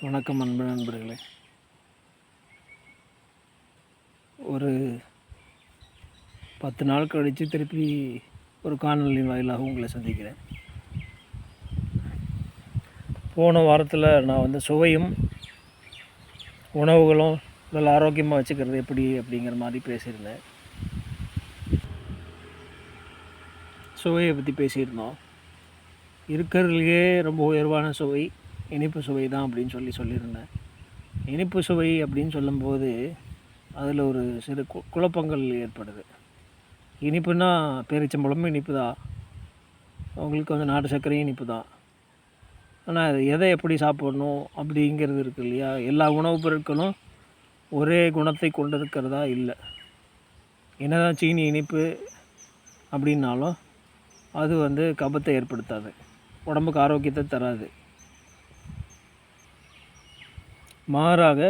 வணக்கம் அன்பு நண்பர்களே. ஒரு பத்து நாள் கழித்து திருப்பி ஒரு காணொலியின் வாயிலாக உங்களை சந்திக்கிறேன். போன வாரத்தில் நான் வந்து சுவையும் உணவுகளும் உடல் ஆரோக்கியமாக வச்சுக்கிறது எப்படி அப்படிங்கிற மாதிரி பேசியிருந்தேன். சுவையை பற்றி பேசியிருந்தோம். இருக்கிறதுலையே ரொம்ப உயர்வான சுவை இனிப்பு சுவை தான் அப்படின்னு சொல்லி சொல்லியிருந்தேன். இனிப்பு சுவை அப்படின்னு சொல்லும்போது அதில் ஒரு சிறு கு குழப்பங்கள் ஏற்படுது. இனிப்புன்னா பேரிச்சம்பழமும் இனிப்பு தான். அவங்களுக்கு வந்து நாட்டு சர்க்கரையும் இனிப்பு தான். ஆனால் அது எதை எப்படி சாப்பிடணும் அப்படிங்கிறது இருக்கு இல்லையா? எல்லா உணவுப் பொருட்களும் ஒரே குணத்தை கொண்டிருக்கிறதா இல்லை. என்னதான் சீனி இனிப்பு அப்படின்னாலும் அது வந்து கபத்தை ஏற்படுத்தாது. உடம்புக்கு ஆரோக்கியத்தை தராது. மாறாக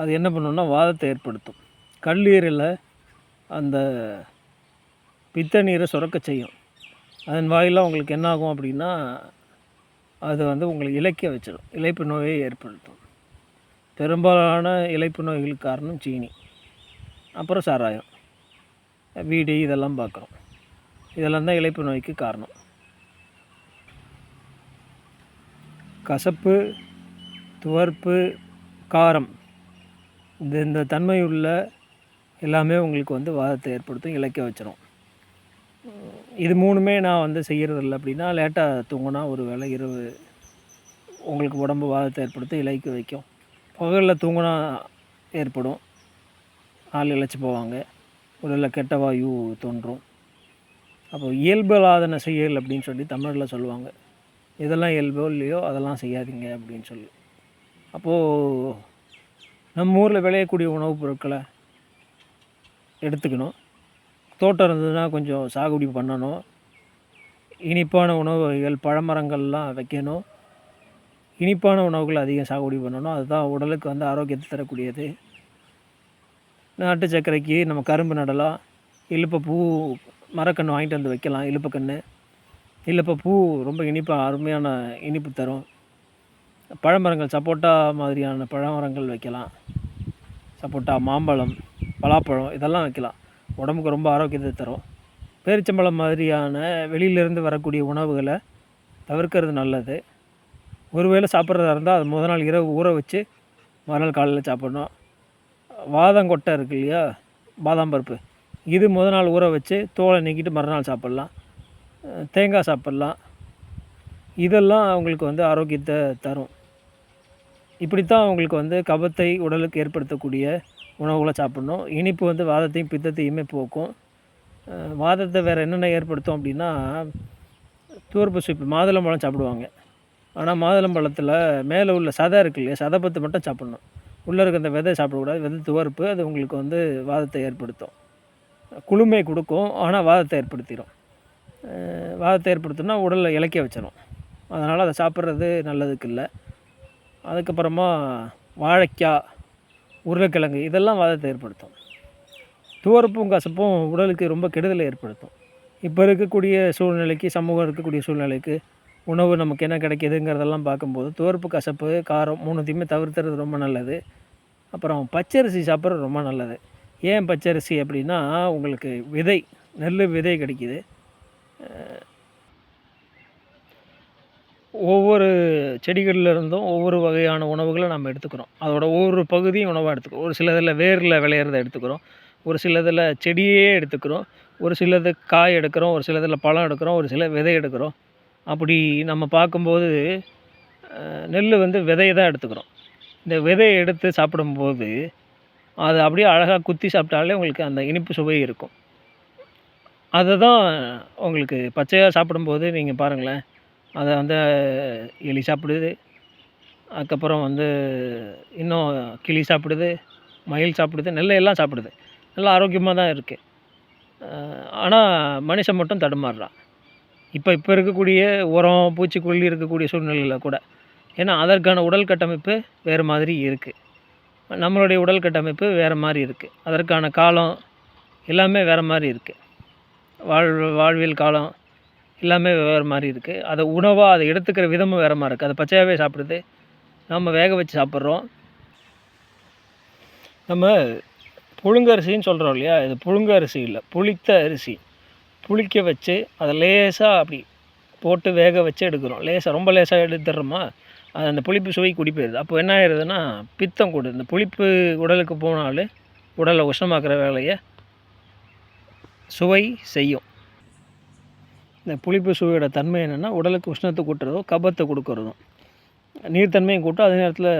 அது என்ன பண்ணுன்னா வாதத்தை ஏற்படுத்தும். கல்லீரலில் அந்த பித்த நீரை சுரக்க செய்யும். அதன் வாயிலாக உங்களுக்கு என்ன ஆகும் அப்படின்னா அது வந்து உங்களை இலக்கிய வச்சிடும் இழைப்பு நோயை ஏற்படுத்தும். பெரும்பாலான இழைப்பு நோய்களுக்கு காரணம் சீனி. அப்புறம் சாராயம். வீடு இதெல்லாம் பார்க்குறோம் இதெல்லாம் தான் இழைப்பு நோய்க்கு காரணம். கசப்பு துவர்ப்பு காரம். இந்த இந்த தன்மை உள்ள எல்லாமே உங்களுக்கு வந்து வாதத்தை ஏற்படுத்தும் இலக்க வச்சிடும் இது மூணுமே நான் வந்து செய்கிறது இல்லை அப்படின்னா லேட்டாக தூங்கினா ஒரு வேளை இரவு உங்களுக்கு உடம்பு வாதத்தை ஏற்படுத்தி இலைக்க வைக்கும். பகலில் தூங்கினா ஏற்படும். ஆள் இழைச்சி போவாங்க. உடலில் கெட்ட வாயு தோன்றும். அப்போ இயல்பலாதன செயல் அப்படின்னு சொல்லி தமிழில் சொல்லுவாங்க. இதெல்லாம் இயல்போ இல்லையோ அதெல்லாம் செய்யாதீங்க அப்படின்னு சொல்லி. அப்போது நம்ம ஊரில் விளையக்கூடிய உணவுப் பொருட்களை எடுத்துக்கணும். தோட்டம் இருந்ததுன்னா கொஞ்சம் சாகுபடி பண்ணணும். இனிப்பான உணவு வகைகள் பழமரங்கள்லாம் வைக்கணும். இனிப்பான உணவுகள் அதிகம் சாகுபடி பண்ணணும். அதுதான் உடலுக்கு வந்து ஆரோக்கியத்தை தரக்கூடியது. நாட்டு சர்க்கரைக்கு நம்ம கரும்பு நடலாம். இலுப்பை பூ மரக்கன்று வாங்கிட்டு வந்து வைக்கலாம். இலுப்பக்கன்று இலுப்பை பூ ரொம்ப இனிப்பாக அருமையான இனிப்பு தரும். பழமரங்கள் சப்போட்டா மாதிரியான பழமரங்கள் வைக்கலாம். சப்போட்டா மாம்பழம் பலாப்பழம் இதெல்லாம் வைக்கலாம். உடம்புக்கு ரொம்ப ஆரோக்கியத்தை தரும். பேரிச்சம்பழம் மாதிரியான வெளியிலேருந்து வரக்கூடிய உணவுகளை தவிர்க்கிறது நல்லது. ஒருவேளை சாப்பிட்றதா இருந்தால் அது முத நாள் இரவு ஊற வச்சு மறுநாள் காலையில் சாப்பிட்ணும். வாதங்கொட்டை இருக்கு இல்லையா? பாதாம் பருப்பு. இது முத நாள் ஊற வச்சு தோலை நீக்கிட்டு மறுநாள் சாப்பிட்லாம். தேங்காய் சாப்பிட்லாம். இதெல்லாம் அவங்களுக்கு வந்து ஆரோக்கியத்தை தரும். இப்படித்தான் அவங்களுக்கு வந்து கபத்தை உடலுக்கு ஏற்படுத்தக்கூடிய உணவுகளை சாப்பிடணும். இனிப்பு வந்து வாதத்தையும் பித்தத்தையுமே போக்கும். வாதத்தை வேறு என்னென்ன ஏற்படுத்தும் அப்படின்னா தூர்ப்பு சுப்பு மாதுளம்பழம் சாப்பிடுவாங்க. ஆனால் மாதுளம்பழத்தில் மேலே உள்ள சதை இருக்கு இல்லையா? சதைப்பத்து மட்டும் சாப்பிடணும். உள்ளே இருக்க அந்த விதை சாப்பிடக்கூடாது. விதை துவர்ப்பு அது உங்களுக்கு வந்து வாதத்தை ஏற்படுத்தும். குளுமை கொடுக்கும் ஆனால் வாதத்தை ஏற்படுத்திடும் வாதத்தை ஏற்படுத்தினா உடலில் இலக்கிய வச்சிடும் அதனால் அதை சாப்பிட்றது நல்லதுக்கு இல்லை. அதுக்கப்புறமா வாழைக்காய் உருளைக்கிழங்கு இதெல்லாம் வாதத்தை ஏற்படுத்தும். துவர்ப்பும் கசப்பும் உடலுக்கு ரொம்ப கெடுதலை ஏற்படுத்தும். இப்போ இருக்கக்கூடிய சூழ்நிலைக்கு சமூகம் இருக்கக்கூடிய சூழ்நிலைக்கு உணவு நமக்கு என்ன கிடைக்கிதுங்கிறதெல்லாம் பார்க்கும்போது துவர்ப்பு கசப்பு காரம் மூணுத்தையுமே தவிர்த்துறது ரொம்ப நல்லது. அப்புறம் பச்சரிசி சாப்பிட்றது ரொம்ப நல்லது. ஏன் பச்சரிசி அப்படின்னா உங்களுக்கு விதை நெல் விதை கிடைக்கிது. ஒவ்வொரு செடிகளில் இருந்தும் ஒவ்வொரு வகையான உணவுகளை நம்ம எடுத்துக்கிறோம். அதோட ஒவ்வொரு பகுதியும் உணவாக எடுத்துக்கிறோம். ஒரு சிலதில் வேரில் விளையிறத எடுத்துக்கிறோம். ஒரு சிலதில் செடியே எடுத்துக்கிறோம். ஒரு சிலது காய் எடுக்கிறோம். ஒரு சிலதில் பழம் எடுக்கிறோம். ஒரு சில விதை எடுக்கிறோம். அப்படி நம்ம பார்க்கும்போது நெல் வந்து விதையை தான் எடுத்துக்கிறோம். இந்த விதையை எடுத்து சாப்பிடும்போது அது அப்படியே அழகாக குத்தி சாப்பிட்டாலே உங்களுக்கு அந்த இனிப்பு சுவை இருக்கும். அதை தான் உங்களுக்கு பச்சையாக சாப்பிடும்போது நீங்கள் பாருங்களேன். அதை வந்து எலி சாப்பிடுது. அதுக்கப்புறம் வந்து இன்னும் கிளி சாப்பிடுது மயில் சாப்பிடுது நெல்லை எல்லாம் சாப்பிடுது. நல்லா ஆரோக்கியமாக தான் இருக்குது ஆனால் மனுஷன் மட்டும் தடுமாறுறான். இப்போ இப்போ இருக்கக்கூடிய உரம் பூச்சிக்கொல்லி இருக்கக்கூடிய சூழ்நிலையில் கூட. ஏன்னா அதற்கான உடல் கட்டமைப்பு வேறு மாதிரி இருக்குது நம்மளுடைய உடல் கட்டமைப்பு வேறு மாதிரி இருக்குது அதற்கான காலம் எல்லாமே வேறு மாதிரி இருக்குது வாழ் வாழ்வியல் காலம் எல்லாமே வேறு மாதிரி இருக்குது அதை உணவாக அதை எடுத்துக்கிற விதமும் வேறு மாதிரி இருக்குது அதை பச்சையாகவே சாப்பிடுது நம்ம வேக வச்சு சாப்பிட்றோம். நம்ம புழுங்கரிசின்னு சொல்கிறோம் இல்லையா? இது புழுங்கரிசி இல்லை புளித்த அரிசி. புளிக்க வச்சு அதை லேசாக அப்படி போட்டு வேக வச்சு எடுக்கிறோம். லேசாக ரொம்ப லேசாக எடுத்துடுறோமா? அது அந்த புளிப்பு சுவை குடி போயிடுது. அப்போ என்ன ஆயிடுதுன்னா பித்தம் கூடுது இந்த புளிப்பு உடலுக்கு போனாலே உடலை உஷ்ணமாக்குற வேலையை சுவை செய்யும். இந்த புளிப்பு சுவையோட தன்மை என்னென்னா உடலுக்கு உஷ்ணத்தை கூட்டுறதும் கபத்தை கொடுக்கறதும் நீர்த்தன்மையும் கூட்டும் அதே நேரத்தில்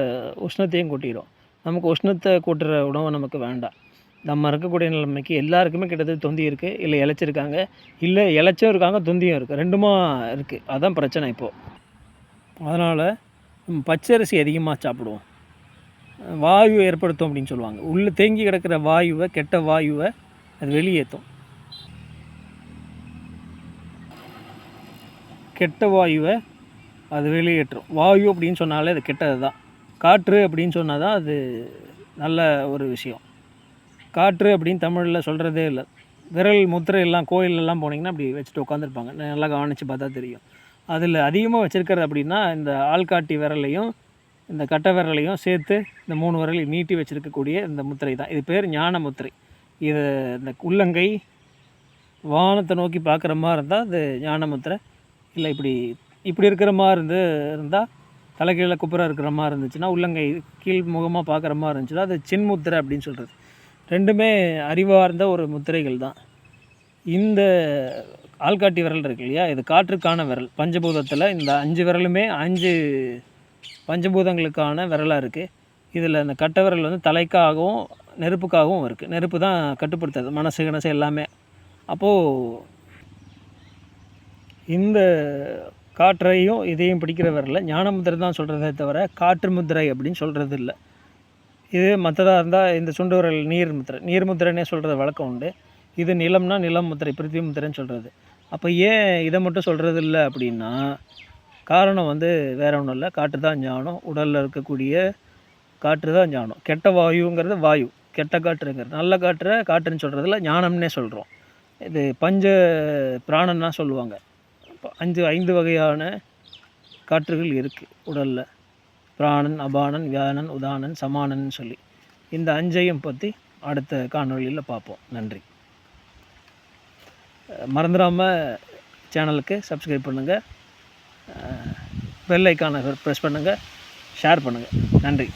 உஷ்ணத்தையும் கூட்டிடும். நமக்கு உஷ்ணத்தை கூட்டுற உணவு நமக்கு வேண்டாம். நம்ம இருக்கக்கூடிய நிலைமைக்கு எல்லாருக்குமே கிட்டத்தட்ட தொந்தி இருக்குது இல்லை இழைச்சிருக்காங்க. இல்லை இழைச்சும் இருக்காங்க தொந்தியும் இருக்குது ரெண்டுமா இருக்குது அதுதான் பிரச்சனை இப்போது அதனால் பச்சரிசி அதிகமாக சாப்பிடுவோம். வாயு ஏற்படுத்தும் அப்படின்னு சொல்லுவாங்க. உள்ளே தேங்கி கிடக்கிற வாயுவை கெட்ட வாயுவை அது வெளியேற்றும். கெட்ட வாயுவை அது வெளியேற்றும் வாயு அப்படின்னு சொன்னாலே அது கெட்டது தான். காற்று அப்படின்னு சொன்னால் தான் அது நல்ல ஒரு விஷயம். காற்று அப்படின்னு தமிழில் சொல்கிறதே இல்லை. விரல் முத்திரை எல்லாம் கோயிலெல்லாம் போனீங்கன்னா அப்படி வச்சுட்டு உட்காந்துருப்பாங்க நல்லா கவனித்து பார்த்தா தெரியும். அதில் அதிகமாக வச்சுருக்கிறது அப்படின்னா இந்த ஆள்காட்டி விரலையும் இந்த கட்டை விரலையும் சேர்த்து இந்த மூணு விரலையும் நீட்டி வச்சுருக்கக்கூடிய இந்த முத்திரை தான். இது பேர் ஞான முத்திரை. இது இந்த உள்ளங்கை வானத்தை நோக்கி பார்க்குற மாதிரி இருந்தால் அது ஞான முத்திரை. இல்லை இப்படி இப்படி இருக்கிற மாதிரி இருந்து இருந்தால் தலைகீழ குப்புற இருக்கிற மாதிரி இருந்துச்சுன்னா உள்ளங்கை கீழ் முகமாக பார்க்குற மாதிரி இருந்துச்சுன்னா அது சின்முத்திரை அப்படின்னு சொல்கிறது ரெண்டுமே அறிவார்ந்த ஒரு முத்திரைகள் தான். இந்த ஆள்காட்டி விரல் இருக்கு இல்லையா? இது காற்றுக்கான விரல். பஞ்சபூதத்தில் இந்த அஞ்சு விரலுமே அஞ்சு பஞ்சபூதங்களுக்கான விரலாக இருக்குது இதில் இந்த கட்டை விரல் வந்து தலைக்காகவும் நெருப்புக்காகவும் இருக்குது நெருப்பு தான் கட்டுப்படுத்துறது. மனசு கனசு எல்லாமே. அப்போது இந்த காற்றையும் இதையும் பிடிக்கிற ஞான முத்திரை தான் சொல்கிறதே தவிர காற்று முத்திரை அப்படின்னு சொல்கிறது இல்லை. இது மற்றதாக இருந்தால் இந்த சுண்டு விரல் நீர் முத்திரை. நீர் முத்திரைன்னே சொல்கிறது வழக்கம் உண்டு. இது நிலம்னா நிலம் முத்திரை பிருத்திவி முத்திரைன்னு சொல்கிறது அப்போ ஏன் இதை மட்டும் சொல்கிறது இல்லை அப்படின்னா காரணம் வந்து வேற ஒன்றும் இல்லை. காற்று தான் ஞானம். உடலில் இருக்கக்கூடிய காற்று தான் ஞானம். கெட்ட வாயுங்கிறது வாயு. கெட்ட காற்றுங்கிறது. நல்ல காற்றை காற்றுன்னு சொல்கிறதுல ஞானம்னே சொல்கிறோம் இது பஞ்ச பிராணன்னா சொல்லுவாங்க. அஞ்சு ஐந்து வகையான காற்றுகள் இருக்குது உடலில். பிராணன் அபானன் வியானன் உதானன் சமானன் சொல்லி. இந்த அஞ்சையும் பற்றி அடுத்த காணொலியில் பார்ப்போம் நன்றி. மறந்துடாமல் சேனலுக்கு சப்ஸ்கிரைப் பண்ணுங்கள் பெல் ஐக்கானை ப்ரெஸ் பண்ணுங்கள் ஷேர் பண்ணுங்கள் நன்றி.